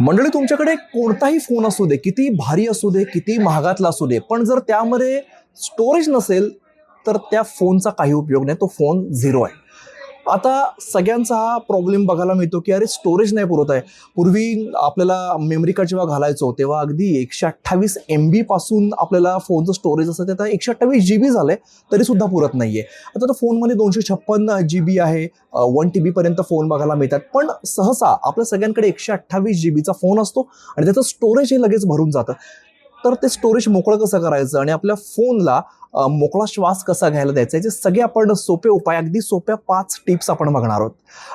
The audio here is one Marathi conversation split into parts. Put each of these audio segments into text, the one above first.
मंडळी तुमच्याकडे कोणताही फोन असू दे किती भारी असू दे किती महागातला असू दे पण जर त्यामध्ये स्टोरेज नसेल तर त्या फोनचा काही उपयोग नाही. तो फोन झिरो आहे. आता सगळ्यांचा हा प्रॉब्लेम बघायला मिळतो की अरे स्टोरेज नाही पुरत आहे. पूर्वी आपल्याला मेमरी कार्ड जेव्हा घालायचो तेव्हा अगदी एकशे अठ्ठावीस एम बी पासून आपल्याला फोनचं स्टोरेज असतं ते आता एकशे अठ्ठावीस जी बी झालं तरी सुद्धा पुरत नाहीये. आता तर फोनमध्ये दोनशे छप्पन्न जी बी आहे वन टी बीपर्यंत फोन बघायला मिळतात. पण सहसा आपल्या सगळ्यांकडे एकशे अठ्ठावीस जी बीचा फोन असतो आणि त्याचं स्टोरेज हे लगेच भरून जातं. तर ते स्टोरेज मोकळं कसं करायचं? आणि आपल्या फोनला मोकळा श्वास कसा घ्यायला द्यायचा? याचे सगळे आपण सोपे उपाय अगदी सोप्या पाच टिप्स आपण बघणार आहोत.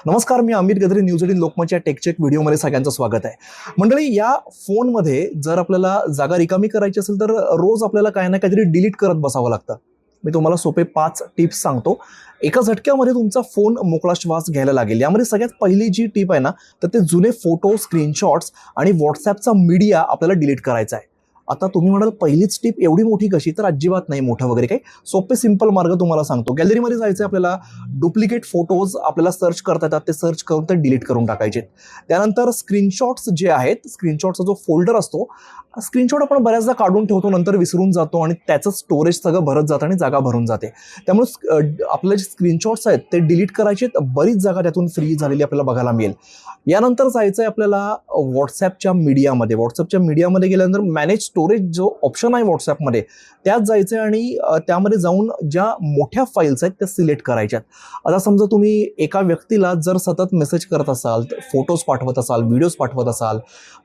नमस्कार मी अमित गदरे न्यूज एटीन लोकमतच्या टेकचेक व्हिडिओमध्ये सगळ्यांचं स्वागत आहे. मंडळी या फोनमध्ये जर आपल्याला जागा रिकामी करायची असेल तर रोज आपल्याला काही ना काहीतरी डिलीट करत बसावं लागतं. मी तुम्हाला सोपे पाच टिप्स सांगतो. एका झटक्यामध्ये तुमचा फोन मोकळा श्वास घ्यायला लागेल. यामध्ये सगळ्यात पहिली जी टिप आहे ना तर ते जुने फोटो स्क्रीनशॉट्स आणि व्हॉट्सॲपचा मीडिया आपल्याला डिलीट करायचा आहे. आता तुम्ही म्हणाल पहिलीच टिप एवढी मोठी कशी? तर अजिबात नाही मोठं वगैरे काही. सोपे सिंपल मार्ग तुम्हाला सांगतो. गॅलरीमध्ये जायचं आपल्याला डुप्लिकेट फोटोज आपल्याला सर्च करता येतात. ते सर्च करून ते डिलीट करून टाकायचे. त्यानंतर स्क्रीनशॉट्स जे आहेत स्क्रीनशॉटचा जो फोल्डर असतो स्क्रीनशॉट आपण बऱ्याचदा काढून ठेवतो नंतर विसरून जातो आणि त्याचं स्टोरेज सगळं भरत जातं आणि जागा भरून जाते. त्यामुळे आपले जे स्क्रीनशॉट्स आहेत ते डिलीट करायचे बरीच जागा त्यातून फ्री झालेली आपल्याला बघायला मिळेल. यानंतर जायचं आहे आपल्याला व्हॉट्सॲपच्या मीडियामध्ये व्हॉट्सॲपच्या मीडियामध्ये गेल्यानंतर मॅनेज स्टोरेज जो ऑप्शन आहे व्हॉट्सॲपमध्ये त्यात जायचं आहे आणि त्यामध्ये जाऊन ज्या मोठ्या फाईल्स आहेत त्या सिलेक्ट करायच्यात. आता समजा तुम्ही एका व्यक्तीला जर सतत मेसेज करत असाल फोटोज पाठवत असाल व्हिडिओज पाठवत असाल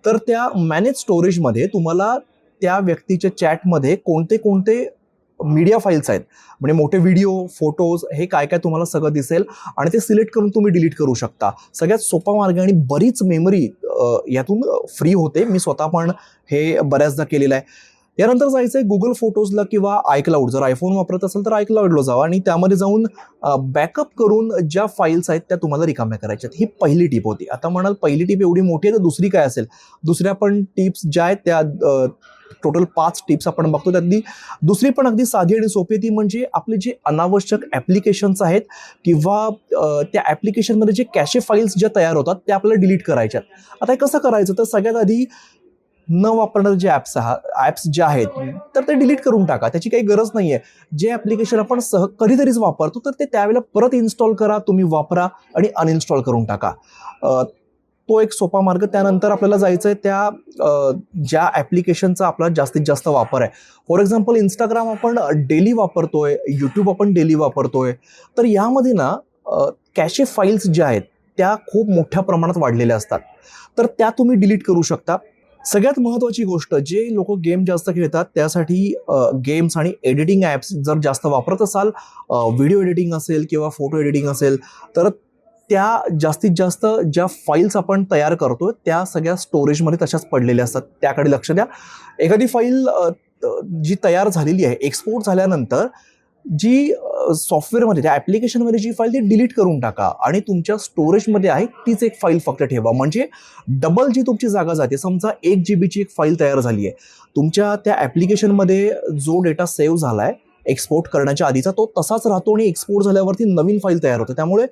तर त्या मॅनेज स्टोरेजमध्ये तुम्हाला त्या व्यक्तीच्या चॅटमध्ये कोणते कोणते मीडिया फाईल्स आहेत म्हणजे मोठे व्हिडिओ फोटोज हे काय काय तुम्हाला सगळं दिसेल आणि ते सिलेक्ट करून तुम्ही डिलीट करू शकता. सगळ्यात सोपा मार्ग आणि बरीच मेमरी यातून फ्री होते. मी स्वतः पण हे बऱ्याचदा केलेलं आहे. यानंतर जायचं आहे गुगल फोटोजला किंवा आयक्लाउड जर आयफोन वापरत असेल तर आयक्लाउडला जावा आणि त्यामध्ये जाऊन बॅकअप करून ज्या फाईल्स आहेत त्या तुम्हाला रिकाम्या करायच्यात ही पहिली टीप होती. आता म्हणाल पहिली टीप एवढी मोठी आहे तर दुसरी काय असेल? दुसऱ्या पण टिप्स ज्या आहेत त्या टोटल पाच टिप्स आपण बघतो त्यातली दुसरी पण अगदी साधी आणि सोपी ती म्हणजे आपले जे अनावश्यक ॲप्लिकेशन्स आहेत किंवा त्या ॲप्लिकेशनमध्ये जे कॅशे फाईल्स ज्या तयार होतात त्या आपल्याला डिलीट करायच्यात आता हे कसं करायचं? तर सगळ्यात आधी न वापरणारे जे ॲप्स ॲप्स जे आहेत तर ते डिलीट करून टाका. त्याची काही गरज नाही आहे जे ॲप्लिकेशन आपण सह कधीतरीच वापरतो तर ते त्यावेळेला परत इन्स्टॉल करा तुम्ही वापरा आणि अनइन्स्टॉल करून टाका. तो एक सोपा मार्ग त्यानंतर आपल्याला जायचं आहे त्या ज्या ॲप्लिकेशनचा आपला जास्तीत जास्त वापर आहे. फॉर एक्झाम्पल इंस्टाग्राम आपण डेली वापरतोय यूट्यूब आपण डेली वापरतोय. तर यामध्ये ना कॅशे फाईल्स ज्या आहेत त्या खूप मोठ्या प्रमाणात वाढलेल्या असतात. तर त्या तुम्ही डिलीट करू शकता. सगळ्यात महत्त्वाची गोष्ट जे लोक गेम जास्त खेळतात त्यासाठी गेम्स आणि एडिटिंग ॲप्स जर जास्त वापरत असाल व्हिडिओ एडिटिंग असेल किंवा फोटो एडिटिंग असेल तर त्या जास्तीत जास्त ज्या फाईल्स आपण तयार करतो त्या सगळ्या स्टोरेजमध्ये तशाच पडलेल्या असतात. त्याकडे लक्ष द्या. एखादी फाईल जी तयार झालेली आहे एक्सपोर्ट झाल्यानंतर जी सॉफ्टवेअरमध्ये त्या ॲप्लिकेशनमध्ये जी फाईल ती डिलीट करून टाका. आणि तुमच्या स्टोरेजमध्ये आहे तीच एक फाईल फक्त ठेवा. म्हणजे डबल जी तुमची जागा जाते. समजा एक जी बीची एक फाईल तयार झाली आहे. तुमच्या त्या ॲप्लिकेशनमध्ये जो डेटा सेव्ह झाला आहे एक्सपोर्ट करण्याच्या आधीचा तो तसाच राहतो आणि एक्सपोर्ट झाल्यावरती नवीन फाईल तयार होते. त्यामुळे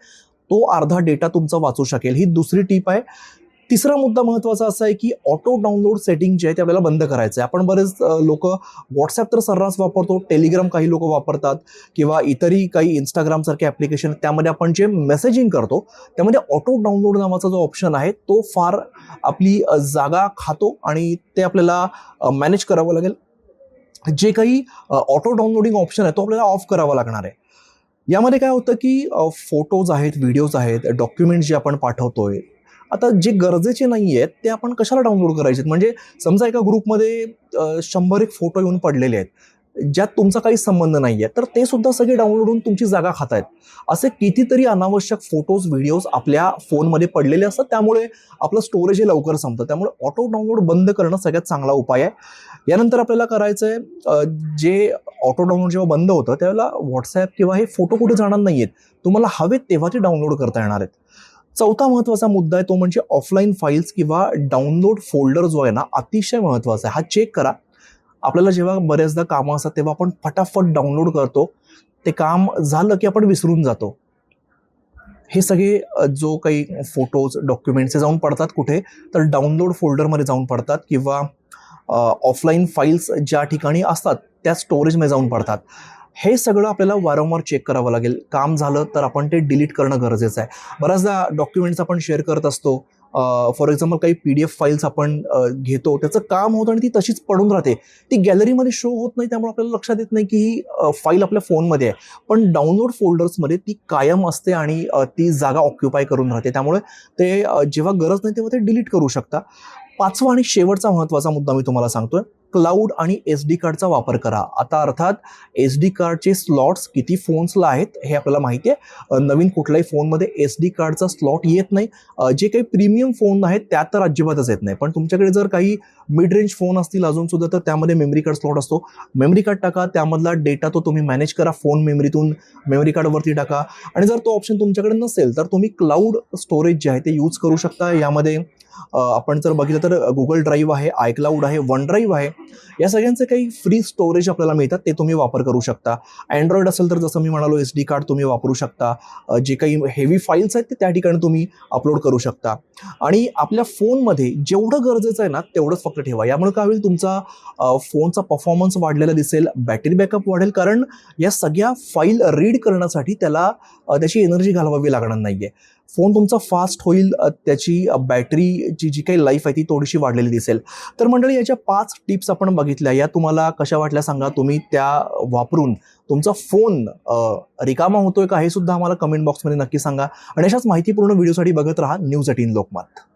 तो अर्धा डेटा तुमचा वाचू शकेल. ही दुसरी टीप आहे. तिसरा मुद्दा महत्त्वाचा असा आहे की ऑटो डाउनलोड सेटिंग जे आहे ते आपल्याला बंद करायचं आहे आपण बरेच लोक व्हॉट्सॲप तर सर्रास वापरतो टेलिग्राम काही लोक वापरतात किंवा इतरही काही इंस्टाग्रामसारखे ॲप्लिकेशन त्यामध्ये आपण जे मेसेजिंग करतो त्यामध्ये ऑटो डाउनलोड नावाचा जो ऑप्शन आहे तो फार आपली जागा खातो आणि ते आपल्याला मॅनेज करावं लागेल. जे काही ऑटो डाउनलोडिंग ऑप्शन आहे तो आपल्याला ऑफ करावा लागणार आहे. यामध्ये काय होतं की फोटोज आहेत व्हिडिओज आहेत डॉक्युमेंट्स जे आपण पाठवतोय आता जे गरजेचे नाही आहेत ते आपण कशाला डाउनलोड करायचे म्हणजे समजा एका ग्रुपमध्ये शंभर एक फोटो येऊन पडलेले आहेत. ज्यात तुमचा काही संबंध नाही आहे तर ते सुद्धा सगळे डाउनलोड होऊन तुमची जागा खात आहेत असे कितीतरी अनावश्यक फोटोज व्हिडिओज आपल्या फोनमध्ये पडलेले असतात. त्यामुळे आपलं स्टोरेज हे लवकर संपतं. त्यामुळे ऑटो डाउनलोड बंद करणं सगळ्यात चांगला उपाय आहे. यानंतर आपल्याला करायचं आहे जे ऑटो डाउनलोड जेव्हा बंद होतं त्यावेळेला व्हॉट्सॲप किंवा हे फोटो कुठे जाणार नाही आहेत तुम्हाला हवेत तेव्हा ते डाउनलोड करता येणार आहेत. चौथा महत्त्वाचा मुद्दा आहे तो म्हणजे ऑफलाईन फाईल्स किंवा डाउनलोड फोल्डर जो आहे ना अतिशय महत्त्वाचा आहे. हा चेक करा. आपल्याला जेव्हा बऱ्याचदा कामं असतात तेव्हा आपण फटाफट डाउनलोड करतो. ते काम झालं की आपण विसरून जातो. हे सगळे जो काही फोटोज डॉक्युमेंट्स हे जाऊन पडतात कुठे तर डाउनलोड फोल्डरमध्ये जाऊन पडतात किंवा ऑफलाईन फाईल्स ज्या ठिकाणी असतात त्या स्टोरेजमध्ये जाऊन पडतात. हे सगळं आपल्याला वारंवार चेक करावं लागेल. काम झालं तर आपण ते डिलीट करणं गरजेचं आहे. बऱ्याचदा डॉक्युमेंट्स आपण शेअर करत असतो. फॉर एक्झाम्पल काही पी डी एफ फाईल्स आपण घेतो त्याचं काम होतं आणि ती तशीच पडून राहते. ती गॅलरीमध्ये शो होत नाही त्यामुळे आपल्याला लक्षात येत नाही की ही फाईल आपल्या फोनमध्ये आहे. पण डाउनलोड फोल्डर्समध्ये ती कायम असते आणि ती जागा ऑक्युपाय करून राहते. त्यामुळे ते जेव्हा गरज नाही तेव्हा ते डिलीट करू शकता. पाचवा आणि शेवटचा महत्त्वाचा मुद्दा मी तुम्हाला सांगतोय. क्लाउड आणि एस डी कार्डचा वापर करा. आता अर्थात एस डी कार्डचे स्लॉट्स किती फोन्सला आहेत हे आपल्याला माहिती आहे. नवीन कुठल्याही फोनमध्ये एस डी कार्डचा स्लॉट येत नाही. जे काही प्रीमियम फोन आहेत त्यात तर अजिबातच येत नाही. पण तुमच्याकडे जर काही मिड रेंज फोन असतील अजून सुद्धा तर त्यामध्ये मेमरी कार्ड स्लॉट असतो. मेमरी कार्ड टाका त्यामधला डेटा तो तुम्ही मॅनेज करा. फोन मेमरीतून मेमरी कार्डवरती टाका. आणि जर तो ऑप्शन तुमच्याकडे नसेल तर तुम्ही क्लाउड स्टोरेज जे आहे ते यूज करू शकता. यामध्ये आपण जर बघितलं तर गुगल ड्राईव्ह आहे आयक्लाउड आहे वन ड्राईव्ह आहे. या सगळ्यांचे काही फ्री स्टोरेज आपल्याला मिळतात ते तुम्ही वापर करू शकता. अँड्रॉइड असेल तर जसं मी म्हणालो एस डी कार्ड तुम्ही वापरू शकता. जे काही हेवी फाईल्स आहेत ते त्या ठिकाणी तुम्ही अपलोड करू शकता. आणि आपल्या फोनमध्ये जेवढं गरजेचं आहे ना तेवढंच फक्त ठेवा. यामुळे काय होईल तुमचा फोनचा परफॉर्मन्स वाढलेला दिसेल बॅटरी बॅकअप वाढेल कारण या सगळ्या फाईल रीड करण्यासाठी त्याला त्याची एनर्जी घालवावी लागणार नाही आहे फोन तुमचा फास्ट होईल त्याची बॅटरीची जी काही लाईफ आहे ती थोडीशी वाढलेली दिसेल. तर मंडळी याच्या पाच टिप्स आपण बघितल्या. या तुम्हाला कशा वाटल्या सांगा. तुम्ही त्या वापरून तुमचा फोन रिकामा होतोय का हे सुद्धा आम्हाला कमेंट बॉक्समध्ये नक्की सांगा. आणि अशाच माहितीपूर्ण व्हिडिओसाठी बघत राहा न्यूज एटीन लोकमत.